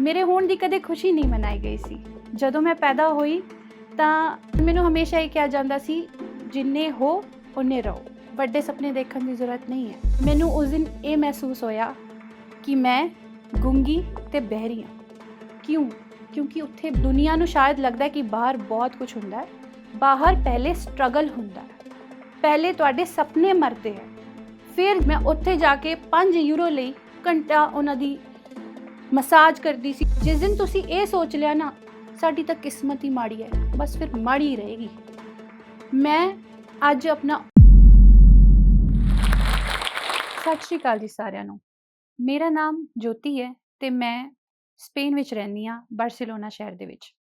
ਮੇਰੇ ਹੋਣ ਦੀ ਕਦੇ ਖੁਸ਼ੀ ਨਹੀਂ ਮਨਾਈ ਗਈ ਸੀ। ਜਦੋਂ ਮੈਂ ਪੈਦਾ ਹੋਈ ਤਾਂ ਮੈਨੂੰ ਹਮੇਸ਼ਾ ਇਹ ਕਿਹਾ ਜਾਂਦਾ ਸੀ, ਜਿੰਨੇ ਹੋ ਉਨੇ ਰਹੋ। ਵੱਡੇ ਸੁਪਨੇ ਦੇਖਣ ਦੀ ਜ਼ਰੂਰਤ ਨਹੀਂ ਹੈ। ਮੈਨੂੰ ਉਸ ਦਿਨ ਇਹ ਮਹਿਸੂਸ ਹੋਇਆ ਕਿ ਮੈਂ ਗੁੰਗੀ ਤੇ ਬਹਿਰੀ ਹਾਂ। ਕਿਉਂ? ਕਿਉਂਕਿ ਉੱਥੇ ਦੁਨੀਆ ਨੂੰ ਸ਼ਾਇਦ ਲੱਗਦਾ ਕਿ ਬਾਹਰ ਬਹੁਤ ਕੁਝ ਹੁੰਦਾ ਹੈ। ਬਾਹਰ ਪਹਿਲੇ ਸਟਰਗਲ ਹੁੰਦਾ ਹੈ। ਪਹਿਲੇ ਤੁਹਾਡੇ ਸੁਪਨੇ ਮਰਦੇ ਹੈ। ਫਿਰ ਮੈਂ ਉੱਥੇ ਜਾ ਕੇ 5 ਯੂਰੋ ਲਈ ਘੰਟਾ ਉਹਨਾਂ ਦੀ ਮਸਾਜ ਕਰਦੀ ਸੀ। ਜਿਸ ਦਿਨ ਤੁਸੀਂ ਇਹ ਸੋਚ ਲਿਆ ਨਾ, ਸਾਡੀ ਤਾਂ ਕਿਸਮਤ ਹੀ ਮਾੜੀ ਹੈ। ਬਸ ਫਿਰ ਮਾੜੀ ਹੀ ਰਹੇਗੀ। ਮੈਂ ਅੱਜ ਆਪਣਾ ਸਤਿ ਸ਼੍ਰੀ ਅਕਾਲ ਜੀ ਸਾਰਿਆਂ ਨੂੰ। ਮੇਰਾ ਨਾਮ ਜੋਤੀ ਹੈ ਤੇ ਮੈਂ ਸਪੇਨ ਵਿੱਚ ਰਹਿੰਦੀ ਹਾਂ, ਬਾਰਸੀਲੋਨਾ ਸ਼ਹਿਰ ਦੇ ਵਿੱਚ।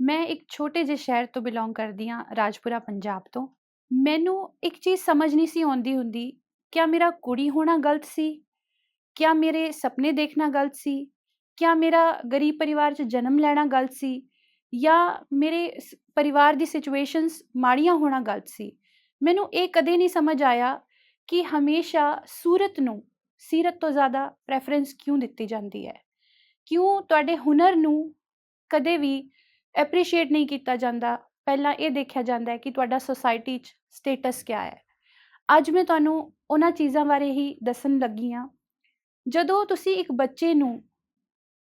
ਮੈਂ ਇੱਕ ਛੋਟੇ ਜਿਹੇ ਸ਼ਹਿਰ ਤੋਂ ਬਿਲੋਂਗ ਕਰਦੀ ਹਾਂ, ਰਾਜਪੁਰਾ, ਪੰਜਾਬ ਤੋਂ। ਮੈਨੂੰ ਇੱਕ ਚੀਜ਼ ਸਮਝ ਨਹੀਂ ਸੀ ਆਉਂਦੀ ਹੁੰਦੀ, ਕਿਆ ਮੇਰਾ ਕੁੜੀ ਹੋਣਾ ਗਲਤ ਸੀ? ਕਿਆ ਮੇਰੇ ਸੁਪਨੇ ਦੇਖਣਾ ਗਲਤ ਸੀ? ਕਿਆ ਮੇਰਾ ਗਰੀਬ ਪਰਿਵਾਰ 'ਚ ਜਨਮ ਲੈਣਾ ਗਲਤ ਸੀ? ਜਾਂ ਮੇਰੇ ਸ- ਪਰਿਵਾਰ ਦੀ ਸਿਚੁਏਸ਼ਨਸ ਮਾੜੀਆਂ ਹੋਣਾ ਗਲਤ ਸੀ? ਮੈਨੂੰ ਇਹ ਕਦੇ ਨਹੀਂ ਸਮਝ ਆਇਆ ਕਿ ਹਮੇਸ਼ਾ ਸੂਰਤ ਨੂੰ, ਸੀਰਤ ਤੋਂ ਜ਼ਿਆਦਾ ਪ੍ਰੈਫਰੈਂਸ ਕਿਉਂ ਦਿੱਤੀ ਜਾਂਦੀ ਹੈ? ਕਿਉਂ ਤੁਹਾਡੇ ਹੁਨਰ ਨੂੰ ਕਦੇ ਵੀ ਐਪਰੀਸ਼ੀਏਟ ਨਹੀਂ ਕੀਤਾ ਜਾਂਦਾ? ਪਹਿਲਾਂ ਇਹ ਦੇਖਿਆ ਜਾਂਦਾ ਹੈ ਕਿ ਤੁਹਾਡਾ ਸੋਸਾਇਟੀ 'ਚ ਸਟੇਟਸ ਕਿਆ ਹੈ? ਅੱਜ ਮੈਂ ਤੁਹਾਨੂੰ ਉਹਨਾਂ ਚੀਜ਼ਾਂ ਬਾਰੇ ਹੀ ਦੱਸਣ ਲੱਗੀ ਹਾਂ। ਜਦੋਂ ਤੁਸੀਂ ਇੱਕ ਬੱਚੇ ਨੂੰ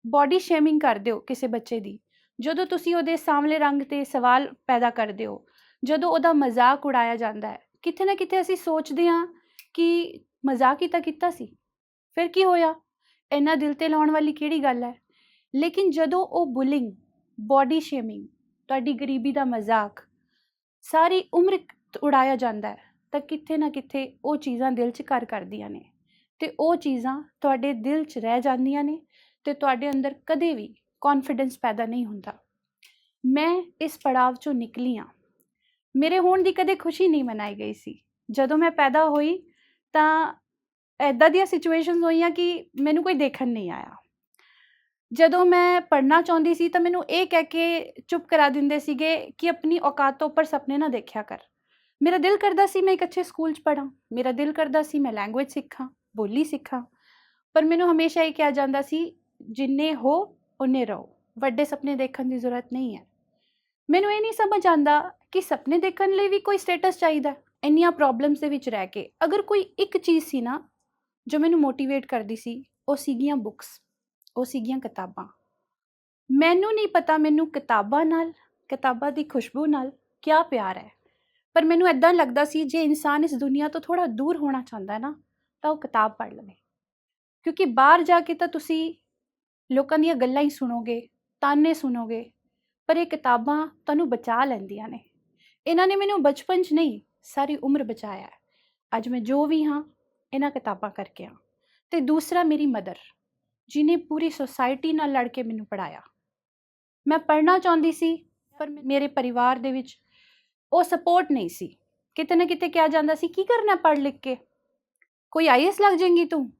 ਬਾਡੀ ਸ਼ੇਮਿੰਗ ਕਰਦੇ ਹੋ ਕਿਸੇ ਬੱਚੇ ਦੀ, ਜਦੋਂ ਤੁਸੀਂ ਉਹਦੇ ਸਾਹਮਣੇ ਰੰਗ ਤੇ ਸਵਾਲ ਪੈਦਾ ਕਰਦੇ ਹੋ, ਜਦੋਂ ਉਹਦਾ ਮਜ਼ਾਕ ਉਡਾਇਆ ਜਾਂਦਾ ਹੈ, ਕਿਤੇ ਨਾ ਕਿਤੇ ਅਸੀਂ ਸੋਚਦੇ ਹਾਂ ਕਿ ਮਜ਼ਾਕ ਹੀ ਤਾਂ ਕੀਤਾ ਸੀ, ਫਿਰ ਕੀ ਹੋਇਆ? ਇੰਨਾ ਦਿਲ ਤੇ ਲਾਉਣ ਵਾਲੀ ਕਿਹੜੀ ਗੱਲ ਹੈ? ਲੇਕਿਨ ਜਦੋਂ ਉਹ ਬੁਲਿੰਗ ਬਾਡੀ ਸ਼ੇਮਿੰਗ ਤੁਹਾਡੀ ਗਰੀਬੀ ਦਾ ਮਜ਼ਾਕ ਸਾਰੀ ਉਮਰ ਉਡਾਇਆ ਜਾਂਦਾ ਹੈ, ਤਾਂ ਕਿੱਥੇ ਨਾ ਕਿੱਥੇ ਉਹ ਚੀਜ਼ਾਂ ਦਿਲ 'ਚ ਕਰ ਕਰਦੀਆਂ ਨੇ। ਤੇ ਉਹ ਚੀਜ਼ਾਂ ਤੁਹਾਡੇ ਦਿਲ 'ਚ ਰਹਿ ਜਾਂਦੀਆਂ ਨੇ ਤੇ ਤੁਹਾਡੇ ਅੰਦਰ ਕਦੇ ਵੀ ਕੌਨਫੀਡੈਂਸ ਪੈਦਾ ਨਹੀਂ ਹੁੰਦਾ। ਮੈਂ ਇਸ ਪੜਾਵ 'ਚੋਂ ਨਿਕਲੀ ਹਾਂ। ਮੇਰੇ ਹੋਣ ਦੀ ਕਦੇ ਖੁਸ਼ੀ ਨਹੀਂ ਮਨਾਈ ਗਈ ਸੀ। ਜਦੋਂ ਮੈਂ ਪੈਦਾ ਹੋਈ ਤਾਂ ਐਦਾਂ ਦੀਆਂ ਸਿਚੁਏਸ਼ਨਸ ਹੋਈਆਂ ਕਿ ਮੈਨੂੰ ਕੋਈ ਦੇਖਣ ਨਹੀਂ ਆਇਆ। ਜਦੋਂ ਮੈਂ ਪੜ੍ਹਨਾ ਚਾਹੁੰਦੀ ਸੀ ਤਾਂ ਮੈਨੂੰ ਇਹ ਕਹਿ ਕੇ ਚੁੱਪ ਕਰਾ ਦਿੰਦੇ ਸੀਗੇ ਕਿ ਆਪਣੀ ਔਕਾਤ ਤੋਂ ਉੱਪਰ ਸੁਪਨੇ ਨਾ ਦੇਖਿਆ ਕਰ। ਮੇਰਾ ਦਿਲ ਕਰਦਾ ਸੀ ਮੈਂ ਇੱਕ ਅੱਛੇ ਸਕੂਲ 'ਚ ਪੜ੍ਹਾਂ। ਮੇਰਾ ਦਿਲ ਕਰਦਾ ਸੀ ਮੈਂ ਲੈਂਗੁਏਜ ਸਿੱਖਾਂ। ਬੋਲੀ ਸਿੱਖਾਂ। ਪਰ ਮੈਨੂੰ ਹਮੇਸ਼ਾ ਇਹ ਕਿਹਾ ਜਾਂਦਾ ਸੀ, ਜਿੰਨੇ ਹੋ ਉਨੇ ਰਹੋ। ਵੱਡੇ ਸੁਪਨੇ ਦੇਖਣ ਦੀ ਜ਼ਰੂਰਤ ਨਹੀਂ ਹੈ। ਮੈਨੂੰ ਇਹ ਨਹੀਂ ਸਮਝ ਆਂਦਾ ਕਿ ਸੁਪਨੇ ਦੇਖਣ ਲਈ ਵੀ ਕੋਈ ਸਟੇਟਸ ਚਾਹੀਦਾ ਇੰਨੀਆਂ ਪ੍ਰੋਬਲਮਸ ਦੇ ਵਿੱਚ ਰਹਿ ਕੇ। ਅਗਰ ਕੋਈ ਇੱਕ ਚੀਜ਼ ਸੀ ਨਾ, ਜੋ ਮੈਨੂੰ ਮੋਟੀਵੇਟ ਕਰਦੀ ਸੀ, ਉਹ ਸੀਗੀਆਂ ਬੁੱਕਸ ਉਹ ਸੀਗੀਆਂ ਕਿਤਾਬਾਂ। ਮੈਨੂੰ ਨਹੀਂ ਪਤਾ ਮੈਨੂੰ ਕਿਤਾਬਾਂ ਨਾਲ, ਕਿਤਾਬਾਂ ਦੀ ਖੁਸ਼ਬੂ ਨਾਲ ਕਿਆ ਪਿਆਰ ਹੈ। ਪਰ ਮੈਨੂੰ ਇਦਾਂ ਲੱਗਦਾ ਸੀ, ਜੇ ਇਨਸਾਨ ਇਸ ਦੁਨੀਆ ਤੋਂ ਥੋੜਾ ਦੂਰ ਹੋਣਾ ਚਾਹੁੰਦਾ ਹੈ ਨਾ ਤਾਂ ਉਹ ਕਿਤਾਬ ਪੜ੍ਹ ਲਵੇ। ਕਿਉਂਕਿ ਬਾਹਰ ਜਾ ਕੇ ਤਾਂ ਤੁਸੀਂ ਲੋਕਾਂ ਦੀਆਂ ਗੱਲਾਂ ਹੀ ਸੁਣੋਗੇ, ਤਾਨੇ ਸੁਣੋਗੇ, ਪਰ ਇਹ ਕਿਤਾਬਾਂ ਤੁਹਾਨੂੰ ਬਚਾ ਲੈਂਦੀਆਂ ਨੇ। ਇਹਨਾਂ ਨੇ ਮੈਨੂੰ ਬਚਪਨ 'ਚ ਨਹੀਂ, ਸਾਰੀ ਉਮਰ ਬਚਾਇਆ ਅੱਜ ਮੈਂ ਜੋ ਵੀ ਹਾਂ, ਇਹਨਾਂ ਕਿਤਾਬਾਂ ਕਰਕੇ ਹਾਂ ਤੇ ਦੂਸਰਾ ਮੇਰੀ ਮਦਰ ਜਿਨੇ ਪੂਰੀ ਸੋਸਾਇਟੀ ਨਾਲ ਲੜ ਕੇ ਮੈਨੂੰ ਪੜਾਇਆ ਮੈਂ ਪੜ੍ਹਨਾ ਚਾਹੁੰਦੀ ਸੀ, ਪਰ ਮੇਰੇ ਪਰਿਵਾਰ ਦੇ ਵਿੱਚ ਉਹ ਸਪੋਰਟ ਨਹੀਂ ਸੀ। ਕਿਤੇ ਨਾ ਕਿਤੇ ਕਿਹਾ ਜਾਂਦਾ ਸੀ, ਕੀ ਕਰਨਾ ਪੜ੍ਹ ਲਿਖ ਕੇ? ਕੋਈ ਆਈਐਸ ਲੱਗ ਜਾਏਂਗੀ ਤੂੰ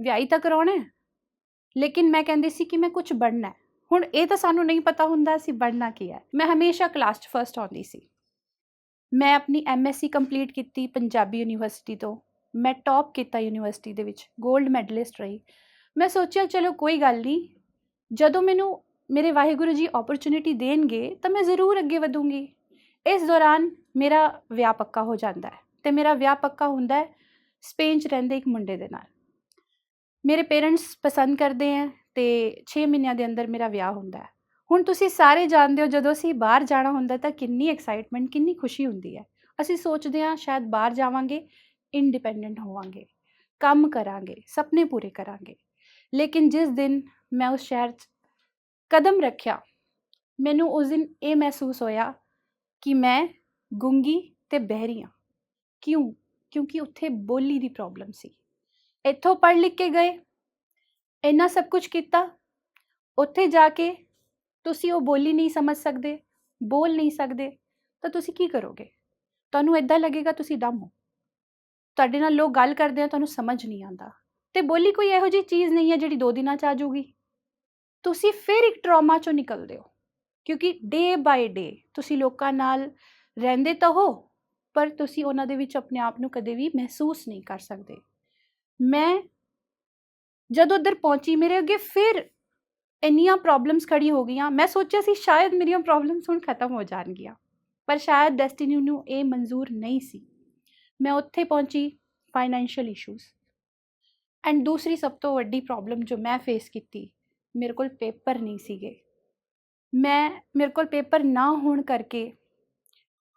ਵਿਆਹੀ ਤਾਂ ਕਰਾਉਣਾ ਹੈ। ਲੇਕਿਨ ਮੈਂ ਕਹਿੰਦੀ ਸੀ ਕਿ ਮੈਂ ਕੁਝ ਬਣਨਾ ਹੈ। ਹੁਣ ਇਹ ਤਾਂ ਸਾਨੂੰ ਨਹੀਂ ਪਤਾ ਹੁੰਦਾ ਸੀ ਬਣਨਾ ਕੀ ਹੈ ਮੈਂ ਹਮੇਸ਼ਾ ਕਲਾਸ 'ਚ ਫਸਟ ਆਉਂਦੀ ਸੀ ਮੈਂ ਆਪਣੀ ਐਮਐਸਸੀ ਕੰਪਲੀਟ ਕੀਤੀ ਪੰਜਾਬੀ ਯੂਨੀਵਰਸਿਟੀ ਤੋਂ ਮੈਂ ਟੌਪ ਕੀਤਾ ਯੂਨੀਵਰਸਿਟੀ ਦੇ ਵਿੱਚ 골ਡ ਮੈਡਲਿਸਟ ਰਹੀ ਮੈਂ ਸੋਚਿਆ ਚਲੋ ਕੋਈ ਗੱਲ ਨਹੀਂ ਜਦੋਂ ਮੈਨੂੰ ਮੇਰੇ ਵਾਹਿਗੁਰੂ ਜੀ ਓਪਰਚੁਨਿਟੀ ਦੇਣਗੇ ਤਾਂ ਮੈਂ ਜ਼ਰੂਰ ਅੱਗੇ ਵਧੂੰਗੀ ਇਸ ਦੌਰਾਨ ਮੇਰਾ ਵਿਆਹ ਪੱਕਾ ਹੋ ਜਾਂਦਾ ਹੈ ਤੇ ਮੇਰਾ ਵਿਆਹ ਪੱਕਾ ਹੁੰਦਾ ਹੈ ਸਪੇਨ 'ਚ ਰਹਿੰਦੇ ਇੱਕ ਮੁੰਡੇ ਦੇ ਨਾਲ। ਮੇਰੇ ਪੇਰੈਂਟਸ ਪਸੰਦ ਕਰਦੇ ਹੈ ਤੇ 6 ਮਹੀਨਿਆਂ ਦੇ ਅੰਦਰ ਮੇਰਾ ਵਿਆਹ ਹੁੰਦਾ ਹੈ ਹੁਣ ਤੁਸੀਂ ਸਾਰੇ ਜਾਣਦੇ ਹੋ ਜਦੋਂ ਅਸੀਂ ਬਾਹਰ ਜਾਣਾ ਹੁੰਦਾ ਤਾਂ ਕਿੰਨੀ ਐਕਸਾਈਟਮੈਂਟ ਕਿੰਨੀ ਖੁਸ਼ੀ ਹੁੰਦੀ ਹੈ ਅਸੀਂ ਸੋਚਦੇ ਹਾਂ ਸ਼ਾਇਦ ਬਾਹਰ ਜਾਵਾਂਗੇ ਇੰਡੀਪੈਂਡੈਂਟ ਹੋਵਾਂਗੇ, ਕੰਮ ਕਰਾਂਗੇ, ਸੁਪਨੇ ਪੂਰੇ ਕਰਾਂਗੇ। ਲੇਕਿਨ ਜਿਸ ਦਿਨ ਮੈਂ ਉਸ ਸ਼ਹਿਰ 'ਚ ਕਦਮ ਰੱਖਿਆ, ਮੈਨੂੰ ਉਸ ਦਿਨ ਇਹ ਮਹਿਸੂਸ ਹੋਇਆ ਕਿ ਮੈਂ ਗੁੰਗੀ ਤੇ ਬਹਿਰੀ ਹਾਂ। ਕਿਉਂ? ਕਿਉਂਕਿ ਉੱਥੇ ਬੋਲੀ ਦੀ ਪ੍ਰੋਬਲਮ ਸੀ ਇੱਥੋਂ ਪੜ੍ਹ ਲਿਖ ਕੇ ਗਏ ਇੰਨਾ ਸਭ ਕੁਝ ਕੀਤਾ ਉੱਥੇ ਜਾ ਕੇ ਤੁਸੀਂ ਉਹ ਬੋਲੀ ਨਹੀਂ ਸਮਝ ਸਕਦੇ ਬੋਲ ਨਹੀਂ ਸਕਦੇ ਤਾਂ ਤੁਸੀਂ ਕੀ ਕਰੋਗੇ ਤੁਹਾਨੂੰ ਇਦਾਂ ਲੱਗੇਗਾ ਤੁਸੀਂ ਦਮ ਹੋ ਤੁਹਾਡੇ ਨਾਲ ਲੋਕ ਗੱਲ ਕਰਦੇ ਆ ਤੁਹਾਨੂੰ ਸਮਝ ਨਹੀਂ ਆਉਂਦਾ ਤੇ ਬੋਲੀ ਕੋਈ ਇਹੋ ਜਿਹੀ ਚੀਜ਼ ਨਹੀਂ ਹੈ ਜਿਹੜੀ ਦੋ ਦਿਨਾਂ ਚ ਆ ਜਾਊਗੀ ਤੁਸੀਂ ਫਿਰ ਇੱਕ ਟਰਾਮਾ ਚੋਂ ਨਿਕਲਦੇ ਹੋ ਕਿਉਂਕਿ ਡੇ ਬਾਏ ਡੇ ਤੁਸੀਂ ਲੋਕਾਂ ਨਾਲ ਰਹਿੰਦੇ ਤਾਂ ਹੋ ਪਰ ਤੁਸੀਂ ਉਹਨਾਂ ਦੇ ਵਿੱਚ ਆਪਣੇ ਆਪ ਨੂੰ ਕਦੇ ਵੀ ਮਹਿਸੂਸ ਨਹੀਂ ਕਰ ਸਕਦੇ। ਮੈਂ ਜਦੋਂ ਉੱਧਰ ਪਹੁੰਚੀ ਮੇਰੇ ਅੱਗੇ ਫਿਰ ਇੰਨੀਆਂ ਪ੍ਰੋਬਲਮਸ ਖੜੀ ਹੋ ਗਈਆਂ। ਮੈਂ ਸੋਚਿਆ ਸੀ ਸ਼ਾਇਦ ਮੇਰੀਆਂ ਪ੍ਰੋਬਲਮਸ ਹੁਣ ਖਤਮ ਹੋ ਜਾਣਗੀਆਂ, ਪਰ ਸ਼ਾਇਦ ਡੈਸਟੀਨੀ ਨੂੰ ਇਹ ਮਨਜ਼ੂਰ ਨਹੀਂ ਸੀ। ਮੈਂ ਉੱਥੇ ਪਹੁੰਚੀ ਫਾਈਨੈਂਸ਼ੀਅਲ ਇਸ਼ੂਜ਼ ਐਂਡ ਦੂਸਰੀ ਸਭ ਤੋਂ ਵੱਡੀ ਪ੍ਰੋਬਲਮ ਜੋ ਮੈਂ ਫੇਸ ਕੀਤੀ, ਮੇਰੇ ਕੋਲ ਪੇਪਰ ਨਹੀਂ ਸੀਗੇ। ਮੈਂ, ਮੇਰੇ ਕੋਲ ਪੇਪਰ ਨਾ ਹੋਣ ਕਰਕੇ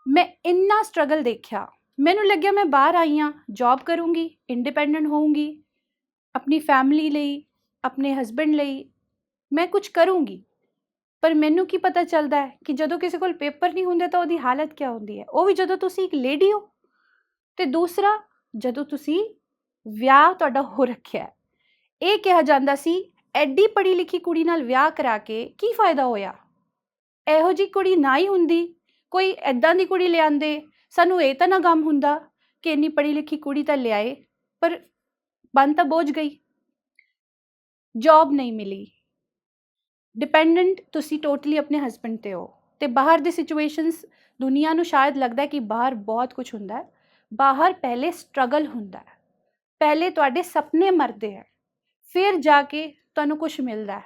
ਮੈਂ ਇੰਨਾ ਸਟਰਗਲ ਦੇਖਿਆ। ਮੈਨੂੰ ਲੱਗਿਆ ਮੈਂ ਬਾਹਰ ਆਈ ਹਾਂ ਜੌਬ ਕਰੂੰਗੀ ਇੰਡੀਪੈਂਡੈਂਟ ਹੋਊਂਗੀ, ਆਪਣੀ ਫੈਮਿਲੀ ਲਈ, ਆਪਣੇ ਹਸਬੰਡ ਲਈ, ਮੈਂ ਕੁਝ ਕਰੂੰਗੀ। ਪਰ ਮੈਨੂੰ ਕੀ ਪਤਾ ਚੱਲਦਾ ਹੈ ਕਿ ਜਦੋਂ ਕਿਸੇ ਕੋਲ ਪੇਪਰ ਨਹੀਂ ਹੁੰਦੇ ਤਾਂ ਉਹਦੀ ਹਾਲਤ ਕੀ ਹੁੰਦੀ ਹੈ? ਉਹ ਵੀ ਜਦੋਂ ਤੁਸੀਂ ਇੱਕ ਲੇਡੀ ਹੋ। ਤੇ ਦੂਸਰਾ, ਜਦੋਂ ਤੁਸੀਂ ਵਿਆਹ ਤੁਹਾਡਾ ਹੋ ਰੱਖਿਆ ਹੈ। ਇਹ ਕਿਹਾ ਜਾਂਦਾ ਸੀ, ਐਡੀ ਪੜ੍ਹੀ ਲਿਖੀ ਕੁੜੀ ਨਾਲ ਵਿਆਹ ਕਰਾ ਕੇ ਕੀ ਫਾਇਦਾ ਹੋਇਆ? ਇਹੋ ਜੀ ਕੁੜੀ ਨਾ ਹੀ ਹੁੰਦੀ। ਕੋਈ ਐਦਾਂ ਦੀ ਕੁੜੀ ਲਿਆਂਦੇ? ਸਾਨੂੰ ਇਹ ਤਾਂ ਨਾ ਗਮ ਹੁੰਦਾ ਕਿ ਇੰਨੀ ਪੜ੍ਹੀ ਲਿਖੀ ਕੁੜੀ ਤਾਂ ਲਿਆਏ, ਪਰ ਬਨ ਤਾਂ ਬੋਝ ਗਈ। ਜੌਬ ਨਹੀਂ ਮਿਲੀ। ਡਿਪੈਂਡੈਂਟ ਤੁਸੀਂ ਟੋਟਲੀ ਆਪਣੇ ਹਸਬੰਡ ਤੇ ਹੋ। ਤੇ ਬਾਹਰ ਦੀ ਸਿਚੁਏਸ਼ਨਸ ਦੁਨੀਆ ਨੂੰ ਸ਼ਾਇਦ ਲੱਗਦਾ ਕਿ ਬਾਹਰ ਬਹੁਤ ਕੁਝ ਹੁੰਦਾ ਹੈ। ਬਾਹਰ ਪਹਿਲੇ ਸਟਰਗਲ ਹੁੰਦਾ ਹੈ। ਪਹਿਲੇ ਤੁਹਾਡੇ ਸੁਪਨੇ ਮਰਦੇ ਹੈ। ਫਿਰ ਜਾ ਕੇ ਤੁਹਾਨੂੰ ਕੁਝ ਮਿਲਦਾ ਹੈ।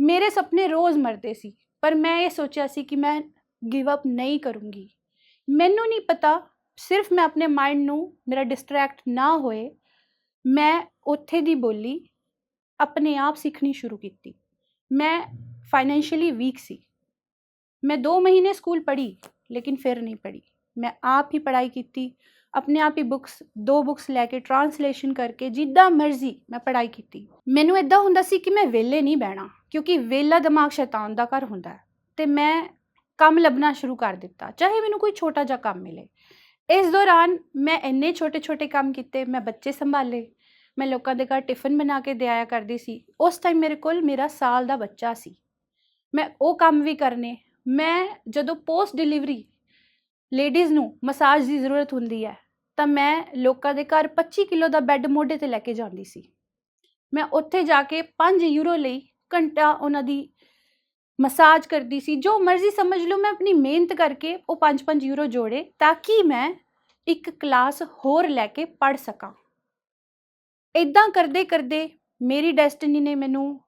ਮੇਰੇ ਸੁਪਨੇ ਰੋਜ਼ ਮਰਦੇ ਸੀ, ਪਰ ਮੈਂ ਇਹ ਸੋਚਿਆ ਸੀ ਕਿ ਮੈਂ ਗਿਵ ਅਪ ਨਹੀਂ ਕਰੂੰਗੀ। ਮੈਨੂੰ ਨਹੀਂ ਪਤਾ, ਸਿਰਫ ਮੈਂ ਆਪਣੇ ਮਾਈਂਡ ਨੂੰ ਮੇਰਾ ਡਿਸਟਰੈਕਟ ਨਾ ਹੋਏ, ਮੈਂ ਉੱਥੇ ਦੀ ਬੋਲੀ ਆਪਣੇ ਆਪ ਸਿੱਖਣੀ ਸ਼ੁਰੂ ਕੀਤੀ। ਮੈਂ ਫਾਈਨੈਂਸ਼ੀਅਲੀ ਵੀਕ ਸੀ। ਮੈਂ 2 ਮਹੀਨੇ ਸਕੂਲ ਪੜ੍ਹੀ, ਲੇਕਿਨ ਫਿਰ ਨਹੀਂ ਪੜ੍ਹੀ। ਮੈਂ ਆਪ ਹੀ ਪੜ੍ਹਾਈ ਕੀਤੀ, ਆਪਣੇ ਆਪ ਹੀ ਬੁੱਕਸ ਦੋ ਬੁੱਕਸ ਲੈ ਕੇ ਟਰਾਂਸਲੇਸ਼ਨ ਕਰਕੇ ਜਿੱਦਾਂ ਮਰਜ਼ੀ ਮੈਂ ਪੜ੍ਹਾਈ ਕੀਤੀ। ਮੈਨੂੰ ਇਦਾਂ ਹੁੰਦਾ ਸੀ ਕਿ ਮੈਂ ਵਿਹਲੇ ਨਹੀਂ ਬਹਿਣਾ, ਕਿਉਂਕਿ ਵਿਹਲਾ ਦਿਮਾਗ ਸ਼ੈਤਾਨ ਦਾ ਘਰ ਹੁੰਦਾ ਹੈ। ਤੇ ਮੈਂ ਕੰਮ ਲੱਭਣਾ ਸ਼ੁਰੂ ਕਰ ਦਿੱਤਾ, ਚਾਹੇ ਮੈਨੂੰ ਕੋਈ ਛੋਟਾ ਜਿਹਾ ਕੰਮ ਮਿਲੇ। ਇਸ ਦੌਰਾਨ ਮੈਂ ਇੰਨੇ ਛੋਟੇ-ਛੋਟੇ ਕੰਮ ਕੀਤੇ, ਮੈਂ ਬੱਚੇ ਸੰਭਾਲੇ, ਮੈਂ ਲੋਕਾਂ ਦੇ ਘਰ ਟਿਫਨ ਬਣਾ ਕੇ ਦਿਆਇਆ ਕਰਦੀ ਸੀ, ਉਸ ਟਾਈਮ ਮੇਰੇ ਕੋਲ ਮੇਰਾ ਸਾਲ ਦਾ ਬੱਚਾ ਸੀ। ਮੈਂ ਉਹ ਕੰਮ ਵੀ ਕਰਨੇ, ਮੈਂ ਜਦੋਂ ਪੋਸਟ ਡਿਲੀਵਰੀ ਲੇਡੀਜ਼ ਨੂੰ ਮਸਾਜ ਦੀ ਜ਼ਰੂਰਤ ਹੁੰਦੀ ਹੈ, ਤਾਂ ਮੈਂ ਲੋਕਾਂ ਦੇ ਘਰ 25 ਕਿਲੋ ਦਾ ਬੈੱਡ ਮੋਢੇ ਤੇ ਲੈ ਕੇ ਜਾਂਦੀ ਸੀ। ਮੈਂ ਉੱਥੇ ਜਾ ਕੇ 5 ਯੂਰੋ ਲਈ ਘੰਟਾ ਉਹਨਾਂ ਦੀ ਮਸਾਜ ਕਰਦੀ ਸੀ, ਜੋ ਮਰਜ਼ੀ ਸਮਝ ਲਓ, ਮੈਂ ਆਪਣੀ ਮਿਹਨਤ ਕਰਕੇ ਉਹ 5-5 ਯੂਰੋ ਜੋੜੇ ਤਾਂ ਕਿ ਮੈਂ ਇੱਕ ਕਲਾਸ ਹੋਰ ਲੈ ਕੇ ਪੜ ਸਕਾਂ। ਇਦਾਂ ਕਰਦੇ ਕਰਦੇ ਮੇਰੀ ਡੈਸਟੀਨੀ ਨੇ ਮੈਨੂੰ,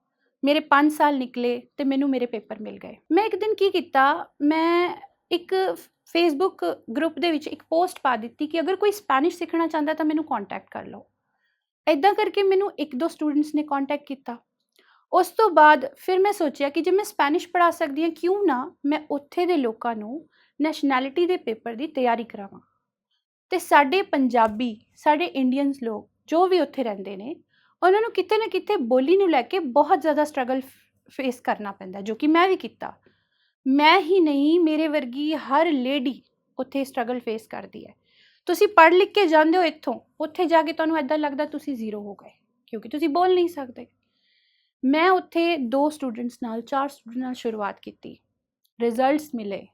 ਮੇਰੇ 5 ਸਾਲ ਨਿਕਲੇ ਤੇ ਮੈਨੂੰ ਮੇਰੇ ਪੇਪਰ ਮਿਲ ਗਏ। ਮੈਂ ਇੱਕ ਦਿਨ ਕੀ ਕੀਤਾ, ਮੈਂ ਇੱਕ ਫੇਸਬੁੱਕ ਗਰੁੱਪ ਦੇ ਵਿੱਚ ਇੱਕ ਪੋਸਟ ਪਾ ਦਿੱਤੀ ਕਿ ਅਗਰ ਕੋਈ ਸਪੈਨਿਸ਼ ਸਿੱਖਣਾ ਚਾਹੁੰਦਾ ਤਾਂ ਮੈਨੂੰ ਕੰਟੈਕਟ ਕਰ ਲਓ। ਇਦਾਂ ਕਰਕੇ ਮੈਨੂੰ ਇੱਕ ਦੋ ਸਟੂਡੈਂਟਸ ਨੇ ਕੰਟੈਕਟ ਕੀਤਾ। ਉਸ ਤੋਂ ਬਾਅਦ ਫਿਰ ਮੈਂ ਸੋਚਿਆ ਕਿ ਜੇ ਮੈਂ ਸਪੈਨਿਸ਼ ਪੜ੍ਹਾ ਸਕਦੀ ਹਾਂ, ਕਿਉਂ ਨਾ ਮੈਂ ਉੱਥੇ ਦੇ ਲੋਕਾਂ ਨੂੰ ਨੈਸ਼ਨੈਲਿਟੀ ਦੇ ਪੇਪਰ ਦੀ ਤਿਆਰੀ ਕਰਾਵਾਂ। ਤੇ ਸਾਡੇ ਪੰਜਾਬੀ, ਸਾਡੇ ਇੰਡੀਅਨਸ ਲੋਕ ਜੋ ਵੀ ਉੱਥੇ ਰਹਿੰਦੇ ਨੇ, ਉਹਨਾਂ ਨੂੰ ਕਿਤੇ ਨਾ ਕਿਤੇ ਬੋਲੀ ਨੂੰ ਲੈ ਕੇ ਬਹੁਤ ਜ਼ਿਆਦਾ ਸਟਰਗਲ ਫੇਸ ਕਰਨਾ ਪੈਂਦਾ, ਜੋ ਕਿ ਮੈਂ ਵੀ ਕੀਤਾ। ਮੈਂ ਹੀ ਨਹੀਂ, ਮੇਰੇ ਵਰਗੀ ਹਰ ਲੇਡੀ ਉੱਥੇ ਸਟਰਗਲ ਫੇਸ ਕਰਦੀ ਹੈ। ਤੁਸੀਂ ਪੜ੍ਹ ਲਿਖ ਕੇ ਜਾਂਦੇ ਹੋ ਇੱਥੋਂ, ਉੱਥੇ ਜਾ ਕੇ ਤੁਹਾਨੂੰ ਐਦਾਂ ਲੱਗਦਾ ਤੁਸੀਂ ਜ਼ੀਰੋ ਹੋ ਗਏ, ਕਿਉਂਕਿ ਤੁਸੀਂ ਬੋਲ ਨਹੀਂ ਸਕਦੇ। ਮੈਂ ਉੱਥੇ ਦੋ ਸਟੂਡੈਂਟਸ ਨਾਲ, ਚਾਰ ਸਟੂਡੈਂਟ ਨਾਲ ਸ਼ੁਰੂਆਤ ਕੀਤੀ। ਰਿਜ਼ਲਟਸ ਮਿਲੇ।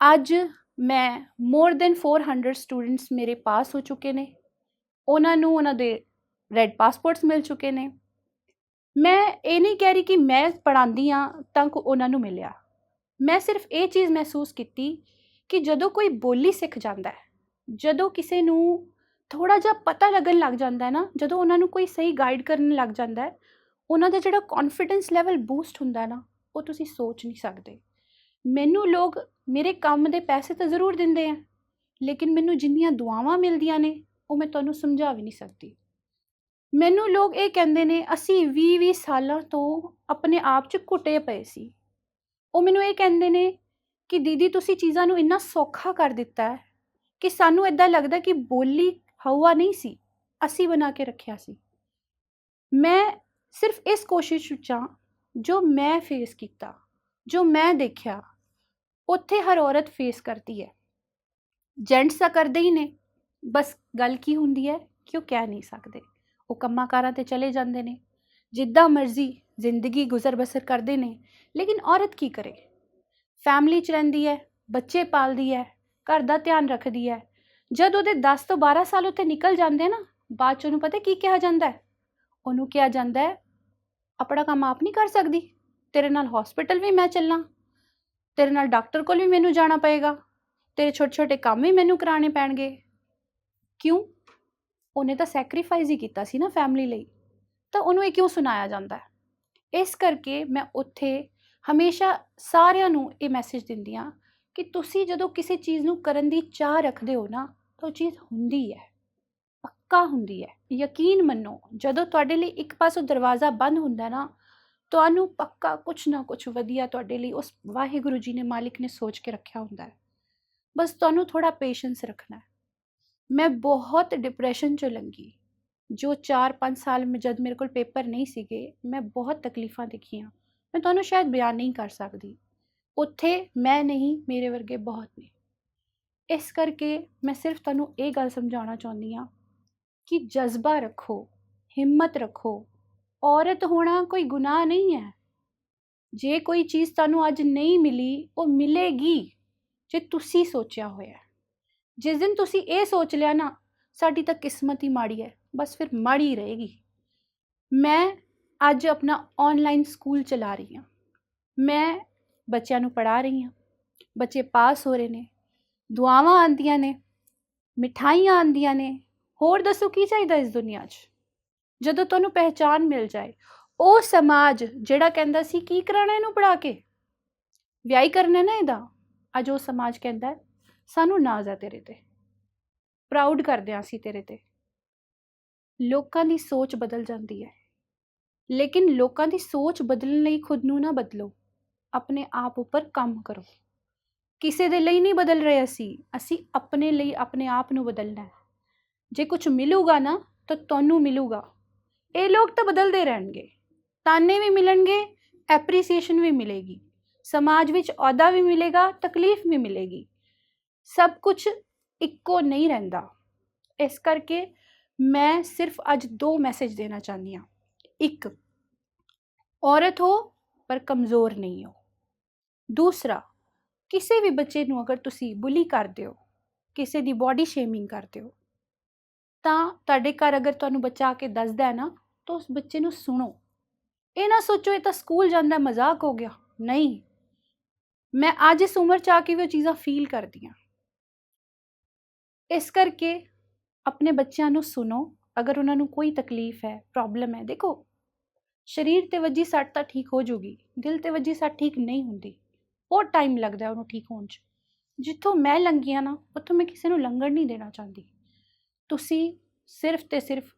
ਅੱਜ ਮੈਂ ਮੋਰ ਦੈਨ 400 ਸਟੂਡੈਂਟਸ ਮੇਰੇ ਪਾਸ ਹੋ ਚੁੱਕੇ ਨੇ। ਉਹਨਾਂ ਨੂੰ ਉਹਨਾਂ ਦੇ ਰੈੱਡ ਪਾਸਪੋਰਟਸ ਮਿਲ ਚੁੱਕੇ ਨੇ। ਮੈਂ ਇਹ ਨਹੀਂ ਕਹਿ ਰਹੀ ਕਿ ਮੈਂ ਪੜ੍ਹਾਉਂਦੀ ਹਾਂ ਤਾਂ ਕੋ ਉਹਨਾਂ ਨੂੰ ਮਿਲਿਆ। ਮੈਂ ਸਿਰਫ ਇਹ ਚੀਜ਼ ਮਹਿਸੂਸ ਕੀਤੀ ਕਿ ਜਦੋਂ ਕੋਈ ਬੋਲੀ ਸਿੱਖ ਜਾਂਦਾ ਹੈ, ਜਦੋਂ ਕਿਸੇ ਨੂੰ ਥੋੜਾ ਜਿਹਾ ਪਤਾ ਲੱਗਣ ਲੱਗ ਜਾਂਦਾ ਹੈ ਨਾ, ਜਦੋਂ ਉਹਨਾਂ ਨੂੰ ਕੋਈ ਸਹੀ ਗਾਈਡ ਕਰਨ ਲੱਗ ਜਾਂਦਾ ਹੈ ਉਹਨਾਂ ਦਾ ਜਿਹੜਾ ਕੌਨਫੀਡੈਂਸ ਲੈਵਲ ਬੂਸਟ ਹੁੰਦਾ ਨਾ, ਉਹ ਤੁਸੀਂ ਸੋਚ ਨਹੀਂ ਸਕਦੇ। ਮੈਨੂੰ ਲੋਕ ਮੇਰੇ ਕੰਮ ਦੇ ਪੈਸੇ ਤਾਂ ਜ਼ਰੂਰ ਦਿੰਦੇ ਆ, ਲੇਕਿਨ ਮੈਨੂੰ ਜਿੰਨੀਆਂ ਦੁਆਵਾਂ ਮਿਲਦੀਆਂ ਨੇ, ਉਹ ਮੈਂ ਤੁਹਾਨੂੰ ਸਮਝਾ ਵੀ ਨਹੀਂ ਸਕਦੀ। ਮੈਨੂੰ ਲੋਕ ਇਹ ਕਹਿੰਦੇ ਨੇ, ਅਸੀਂ 20-20 ਸਾਲਾਂ ਤੋਂ ਆਪਣੇ ਆਪ 'ਚ ਘੁੱਟੇ ਪਏ ਸੀ। ਉਹ ਮੈਨੂੰ ਇਹ ਕਹਿੰਦੇ ਨੇ ਕਿ ਦੀਦੀ ਤੁਸੀਂ ਚੀਜ਼ਾਂ ਨੂੰ ਇੰਨਾ ਸੌਖਾ ਕਰ ਦਿੱਤਾ ਹੈ ਕਿ ਸਾਨੂੰ ਇਦਾਂ ਲੱਗਦਾ ਕਿ ਬੋਲੀ ਹਵਾ ਨਹੀਂ ਸੀ, ਅਸੀਂ ਬਣਾ ਕੇ ਰੱਖਿਆ ਸੀ। ਮੈਂ ਸਿਰਫ ਇਸ ਕੋਸ਼ਿਸ਼ ਵਿੱਚ ਹਾਂ, ਜੋ ਮੈਂ ਫੇਸ ਕੀਤਾ, ਜੋ ਮੈਂ ਦੇਖਿਆ, ਉੱਥੇ ਹਰ ਔਰਤ ਫੇਸ ਕਰਦੀ ਹੈ। ਜੈਂਟਸ ਤਾਂ ਕਰਦੇ ਹੀ ਨੇ, ਬਸ ਗੱਲ ਕੀ ਹੁੰਦੀ ਹੈ ਕਿ ਉਹ ਕਹਿ ਨਹੀਂ ਸਕਦੇ। ਉਹ ਕੰਮਾਂ ਕਾਰਾਂ ਤੇ ਚਲੇ ਜਾਂਦੇ ਨੇ, ਜਿੱਦਾਂ ਮਰਜ਼ੀ ਜ਼ਿੰਦਗੀ ਗੁਜ਼ਰ ਬਸਰ ਕਰਦੇ ਨੇ, ਲੇਕਿਨ ਔਰਤ ਕੀ ਕਰੇ? ਫੈਮਲੀ 'ਚ ਰਹਿੰਦੀ ਹੈ, ਬੱਚੇ ਪਾਲਦੀ ਹੈ, ਘਰ ਦਾ ਧਿਆਨ ਰੱਖਦੀ ਹੈ। ਜਦ ਉਹਦੇ 10 ਤੋਂ 12 ਸਾਲ ਉੱਤੇ ਨਿਕਲ ਜਾਂਦੇ ਨਾ, ਬਾਅਦ 'ਚ ਉਹਨੂੰ ਪਤਾ ਕੀ ਕਿਹਾ ਜਾਂਦਾ ਹੈ? ਉਹਨੂੰ ਕਿਹਾ ਜਾਂਦਾ ਹੈ ਆਪਣਾ ਕੰਮ ਆਪ ਨਹੀਂ ਕਰ ਸਕਦੀ? ਤੇਰੇ ਨਾਲ ਹਸਪੀਟਲ ਵੀ ਮੈਂ ਚੱਲਾਂ। ਤੇਰੇ ਨਾਲ ਡਾਕਟਰ ਕੋਲ ਵੀ ਮੈਨੂੰ ਜਾਣਾ ਪਏਗਾ। ਤੇਰੇ ਛੋਟੇ ਛੋਟੇ ਕੰਮ ਵੀ ਮੈਨੂੰ ਕਰਾਣੇ ਪੈਣਗੇ। ਕਿਉਂ? ਉਹਨੇ ਤਾਂ ਸੈਕਰੀਫਾਈਸ ਹੀ ਕੀਤਾ ਸੀ ਨਾ ਫੈਮਿਲੀ ਲਈ। ਤਾਂ ਉਹਨੂੰ ਇਹ ਕਿਉਂ ਸੁਣਾਇਆ ਜਾਂਦਾ ਹੈ? ਇਸ ਕਰਕੇ ਮੈਂ ਉੱਥੇ ਹਮੇਸ਼ਾ ਸਾਰਿਆਂ ਨੂੰ ਇਹ ਮੈਸੇਜ ਦਿੰਦੀ ਹਾਂ ਕਿ ਤੁਸੀਂ ਜਦੋਂ ਕਿਸੇ ਚੀਜ਼ ਨੂੰ ਕਰਨ ਦੀ ਚਾਹ ਰੱਖਦੇ ਹੋ ਨਾ, ਤਾਂ ਉਹ ਚੀਜ਼ ਹੁੰਦੀ ਹੈ। ਪੱਕਾ ਹੁੰਦੀ ਹੈ। ਯਕੀਨ ਮੰਨੋ, ਜਦੋਂ ਤੁਹਾਡੇ ਲਈ ਇੱਕ ਪਾਸੋਂ ਦਰਵਾਜ਼ਾ ਬੰਦ ਹੁੰਦਾ ਨਾ, ਤੁਹਾਨੂੰ ਪੱਕਾ ਕੁਝ ਨਾ ਕੁਝ ਵਧੀਆ ਤੁਹਾਡੇ ਲਈ ਉਸ ਵਾਹਿਗੁਰੂ ਜੀ ਨੇ ਮਾਲਿਕ ਨੇ ਸੋਚ ਕੇ ਰੱਖਿਆ ਹੁੰਦਾ ਹੈ। ਬਸ ਤੁਹਾਨੂੰ ਥੋੜਾ ਪੇਸ਼ੈਂਸ ਰੱਖਣਾ ਹੈ। ਮੈਂ ਬਹੁਤ ਡਿਪਰੈਸ਼ਨ ਚੋਂ ਲੰਗੀ ਜੋ 4-5 ਸਾਲ ਮੈਂ, ਜਦ ਮੇਰੇ ਕੋਲ ਪੇਪਰ ਨਹੀਂ ਸੀਗੇ, ਮੈਂ ਬਹੁਤ ਤਕਲੀਫਾਂ ਦੇਖੀਆਂ। ਮੈਂ ਤੁਹਾਨੂੰ ਸ਼ਾਇਦ ਬਿਆਨ ਨਹੀਂ ਕਰ ਸਕਦੀ। ਉੱਥੇ ਮੈਂ ਨਹੀਂ, ਮੇਰੇ ਵਰਗੇ ਬਹੁਤ ਨੇ। ਇਸ ਕਰਕੇ ਮੈਂ ਸਿਰਫ ਤੁਹਾਨੂੰ ਇਹ ਗੱਲ ਸਮਝਾਉਣਾ ਚਾਹੁੰਦੀ ਹਾਂ ਕਿ ਜਜ਼ਬਾ ਰੱਖੋ, ਹਿੰਮਤ ਰੱਖੋ। ਔਰਤ ਹੋਣਾ ਕੋਈ ਗੁਨਾਹ ਨਹੀਂ ਹੈ। ਜੇ ਕੋਈ ਚੀਜ਼ ਤੁਹਾਨੂੰ ਅੱਜ ਨਹੀਂ ਮਿਲੀ, ਉਹ ਮਿਲੇਗੀ, ਜੇ ਤੁਸੀਂ ਸੋਚਿਆ ਹੋਇਆ। ਜਿਸ ਦਿਨ ਤੁਸੀਂ ਇਹ ਸੋਚ ਲਿਆ ਨਾ, ਸਾਡੀ ਤਾਂ ਕਿਸਮਤ ਹੀ ਮਾੜੀ ਹੈ, ਬਸ ਫਿਰ ਮਾੜੀ ਰਹੇਗੀ। ਮੈਂ ਅੱਜ ਆਪਣਾ ਆਨਲਾਈਨ ਸਕੂਲ ਚਲਾ ਰਹੀ ਹਾਂ। ਮੈਂ ਬੱਚਿਆਂ ਨੂੰ ਪੜ੍ਹਾ ਰਹੀ ਹਾਂ। ਬੱਚੇ ਪਾਸ ਹੋ ਰਹੇ ਨੇ। ਦੁਆਵਾਂ ਆਉਂਦੀਆਂ ਨੇ, ਮਿਠਾਈਆਂ ਆਉਂਦੀਆਂ ਨੇ। ਹੋਰ ਦੱਸੋ ਕੀ ਚਾਹੀਦਾ ਇਸ ਦੁਨੀਆ 'ਚ? ਜਦੋਂ ਤੁਹਾਨੂੰ ਪਹਿਚਾਨ ਮਿਲ ਜਾਏ, ਉਹ ਸਮਾਜ ਜਿਹੜਾ ਕਹਿੰਦਾ ਸੀ, ਕੀ ਕਰਾਣਾ ਇਹਨੂੰ ਪੜਾ ਕੇ? ਵਿਆਹੀ ਕਰਨਾ ਨਾ ਇਹਦਾ। ਅੱਜ ਉਹ ਸਮਾਜ ਕਹਿੰਦਾ ਸਾਨੂੰ ਨਾਜ਼ ਹੈ ਤੇਰੇ ਤੇ। ਪ੍ਰਾਊਡ ਕਰਦੇ ਹਾਂ ਅਸੀਂ ਤੇਰੇ ਤੇ। ਲੋਕਾਂ ਦੀ ਸੋਚ ਬਦਲ ਜਾਂਦੀ ਹੈ। ਲੇਕਿਨ ਲੋਕਾਂ ਦੀ ਸੋਚ ਬਦਲਣ ਲਈ ਖੁਦ ਨੂੰ ਨਾ ਬਦਲੋ। ਆਪਣੇ ਆਪ ਉੱਪਰ ਕੰਮ ਕਰੋ। ਕਿਸੇ ਦੇ ਲਈ ਨਹੀਂ ਬਦਲ ਰਹੇ ਅਸੀਂ। ਅਸੀਂ ਆਪਣੇ ਲਈ ਆਪਣੇ ਆਪ ਨੂੰ ਬਦਲਣਾ ਹੈ। ਜੇ ਕੁਝ ਮਿਲੂਗਾ ਨਾ, ਤਾਂ ਤੁਹਾਨੂੰ ਮਿਲੂਗਾ। ਇਹ ਲੋਕ ਤਾਂ ਬਦਲਦੇ ਰਹਿਣਗੇ। ਤਾਨੇ ਵੀ ਮਿਲਣਗੇ ਐਪਰੀਸੀਏਸ਼ਨ ਵੀ ਮਿਲੇਗੀ। ਸਮਾਜ ਵਿੱਚ ਅਹੁਦਾ ਵੀ ਮਿਲੇਗਾ, ਤਕਲੀਫ ਵੀ ਮਿਲੇਗੀ। ਸਭ ਕੁਝ ਇੱਕੋ ਨਹੀਂ ਰਹਿੰਦਾ। ਇਸ ਕਰਕੇ ਮੈਂ ਸਿਰਫ ਅੱਜ ਦੋ ਮੈਸੇਜ ਦੇਣਾ ਚਾਹੁੰਦੀ ਹਾਂ। ਇੱਕ, ਔਰਤ ਹੋ ਪਰ ਕਮਜ਼ੋਰ ਨਹੀਂ ਹੋ। ਦੂਸਰਾ, ਕਿਸੇ ਵੀ ਬੱਚੇ ਨੂੰ ਅਗਰ ਤੁਸੀਂ ਬੁਲੀ ਕਰਦੇ ਹੋ, ਕਿਸੇ ਦੀ ਬਾਡੀ ਸ਼ੇਮਿੰਗ ਕਰਦੇ ਹੋ ਤਾਂ ਤੁਹਾਡੇ ਘਰ ਅਗਰ ਤੁਹਾਨੂੰ ਬੱਚਾ ਆ ਕੇ ਦੱਸਦਾ ਹੈ ਨਾ, ਤਾਂ ਉਸ ਬੱਚੇ ਨੂੰ ਸੁਣੋ। ਇਹ ਨਾ ਸੋਚੋ, ਇਹ ਤਾਂ ਸਕੂਲ ਜਾਂਦਾ, ਮਜ਼ਾਕ ਹੋ ਗਿਆ। ਨਹੀਂ। ਮੈਂ ਅੱਜ ਇਸ ਉਮਰ ਚ ਆ ਕੇ ਵੀ ਉਹ ਚੀਜ਼ਾਂ ਫੀਲ ਕਰਦੀ ਹਾਂ। ਇਸ ਕਰਕੇ ਆਪਣੇ ਬੱਚਿਆਂ ਨੂੰ ਸੁਣੋ। ਅਗਰ ਉਹਨਾਂ ਨੂੰ ਕੋਈ ਤਕਲੀਫ ਹੈ ਪ੍ਰੋਬਲਮ ਹੈ, ਦੇਖੋ, ਸਰੀਰ ਤੇ ਵੱਜੀ ਸੱਟ ਤਾਂ ਠੀਕ ਹੋ ਜੂਗੀ, ਦਿਲ ਤੇ ਵੱਜੀ ਸੱਟ ਠੀਕ ਨਹੀਂ ਹੁੰਦੀ। ਬਹੁਤ ਟਾਈਮ ਲੱਗਦਾ ਉਹਨੂੰ ਠੀਕ ਹੋਣ 'ਚ। ਜਿੱਥੋਂ ਮੈਂ ਲੰਘੀਆਂ ਨਾ, ਉੱਥੋਂ ਮੈਂ ਕਿਸੇ ਨੂੰ ਲੰਘਣ ਨਹੀਂ ਦੇਣਾ ਚਾਹੁੰਦੀ। ਤੁਸੀਂ ਸਿਰਫ ਤੇ ਸਿਰਫ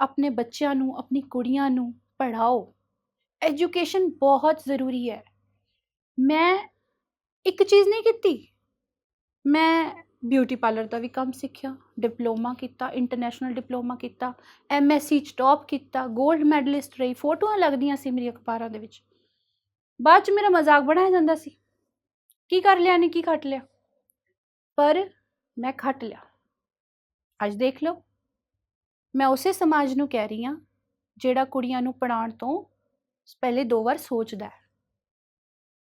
ਆਪਣੇ ਬੱਚਿਆਂ ਨੂੰ, ਆਪਣੀ ਕੁੜੀਆਂ ਨੂੰ ਪੜ੍ਹਾਓ। ਐਜੂਕੇਸ਼ਨ ਬਹੁਤ ਜ਼ਰੂਰੀ ਹੈ। ਮੈਂ ਇੱਕ ਚੀਜ਼ ਨਹੀਂ ਕੀਤੀ। ਮੈਂ ਬਿਊਟੀ ਪਾਰਲਰ ਦਾ ਵੀ ਕੰਮ ਸਿੱਖਿਆ ਡਿਪਲੋਮਾ ਕੀਤਾ ਇੰਟਰਨੈਸ਼ਨਲ ਡਿਪਲੋਮਾ ਕੀਤਾ ਐਮਐਸਸੀ ਚ ਟੌਪ ਕੀਤਾ 골ਡ ਮੈਡਲਿਸਟ ਰਹੀ, ਫੋਟੋਆਂ ਲੱਗਦੀਆਂ ਸੀ ਮੇਰੀ ਅਖਬਾਰਾਂ ਦੇ ਵਿੱਚ। ਬਾਅਦ ਚ ਮੇਰਾ ਮਜ਼ਾਕ ਬਣਾਇਆ ਜਾਂਦਾ ਸੀ। ਕੀ ਕਰ ਲਿਆ ਨੇ, ਕੀ ਖੱਟ ਲਿਆ? ਪਰ ਮੈਂ ਖੱਟ ਲਿਆ। ਅੱਜ ਦੇਖ ਲਓ। ਮੈਂ ਉਸੇ ਸਮਾਜ ਨੂੰ ਕਹਿ ਰਹੀ ਹਾਂ, ਜਿਹੜਾ ਕੁੜੀਆਂ ਨੂੰ ਪੜਾਉਣ ਤੋਂ ਪਹਿਲੇ ਦੋ ਵਾਰ ਸੋਚਦਾ ਹੈ।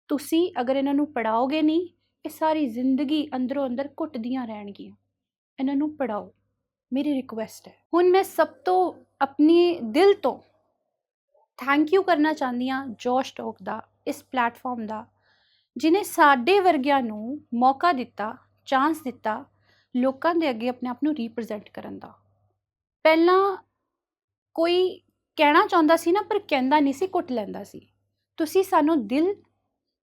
ਤੁਸੀਂ ਅਗਰ ਇਹਨਾਂ ਨੂੰ ਪੜਾਓਗੇ ਨਹੀਂ, ਇਹ ਸਾਰੀ ਜ਼ਿੰਦਗੀ ਅੰਦਰੋਂ ਅੰਦਰ ਘੁੱਟਦੀਆਂ ਰਹਿਣਗੀਆਂ। ਇਹਨਾਂ ਨੂੰ ਪੜਾਓ ਮੇਰੀ ਰਿਕੁਐਸਟ ਹੈ। ਹੁਣ ਮੈਂ ਸਭ ਤੋਂ ਆਪਣੇ ਦਿਲ ਤੋਂ ਥੈਂਕ ਯੂ ਕਰਨਾ ਚਾਹੁੰਦੀ ਹਾਂ ਜੋਸ਼ ਟੋਕ ਦਾ, ਇਸ ਪਲੇਟਫਾਰਮ ਦਾ ਜਿਨੇ ਸਾਡੇ ਵਰਗਿਆਂ ਨੂੰ ਮੌਕਾ ਦਿੱਤਾ ਚਾਂਸ ਦਿੱਤਾ ਲੋਕਾਂ ਦੇ ਅੱਗੇ ਆਪਣੇ ਆਪ ਨੂੰ ਰਿਪਰੈਜ਼ੈਂਟ ਕਰਨ ਦਾ। ਪਹਿਲਾਂ ਕੋਈ ਕਹਿਣਾ ਚਾਹੁੰਦਾ ਸੀ ਨਾ, ਪਰ ਕਹਿੰਦਾ ਨਹੀਂ ਸੀ, ਕੁੱਟ ਲੈਂਦਾ ਸੀ। ਤੁਸੀਂ ਸਾਨੂੰ ਦਿਲ,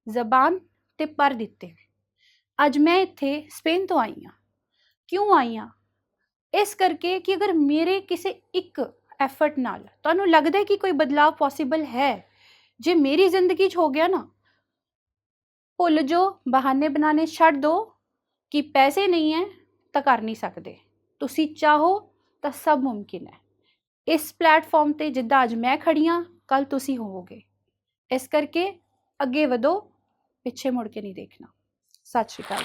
ਜ਼ਬਾਨ ਤੇ ਪਰ ਦਿੱਤੇ। ਅੱਜ ਮੈਂ ਇੱਥੇ ਸਪੇਨ ਤੋਂ ਆਈ ਹਾਂ। ਕਿਉਂ ਆਈ ਹਾਂ? ਇਸ ਕਰਕੇ ਕਿ ਅਗਰ ਮੇਰੇ ਕਿਸੇ ਇੱਕ ਐਫਰਟ ਨਾਲ ਤੁਹਾਨੂੰ ਲੱਗਦਾ ਹੈ ਕਿ ਕੋਈ ਬਦਲਾਅ ਪੋਸੀਬਲ ਹੈ, ਜੇ ਮੇਰੀ ਜ਼ਿੰਦਗੀ 'ਚ ਹੋ ਗਿਆ ਨਾ, ਭੁੱਲ ਜੋ ਬਹਾਨੇ ਬਣਾਣੇ ਛੱਡ ਦੋ ਕਿ ਪੈਸੇ ਨਹੀਂ ਹੈ ਤਾਂ ਕਰ ਨਹੀਂ ਸਕਦੇ। ਤੁਸੀਂ ਚਾਹੋ ਤਾਂ ਸਭ ਮੁਮਕਿਨ ਹੈ। ਇਸ ਪਲੇਟਫਾਰਮ ਤੇ ਜਿੱਦਾਂ ਅੱਜ ਮੈਂ ਖੜੀ ਹਾਂ ਕੱਲ ਤੁਸੀਂ ਹੋਵੋਗੇ। ਇਸ ਕਰਕੇ ਅੱਗੇ ਵਧੋ, ਪਿੱਛੇ ਮੁੜ ਕੇ ਨਹੀਂ ਦੇਖਣਾ। ਸਤਿ ਸ਼੍ਰੀ ਅਕਾਲ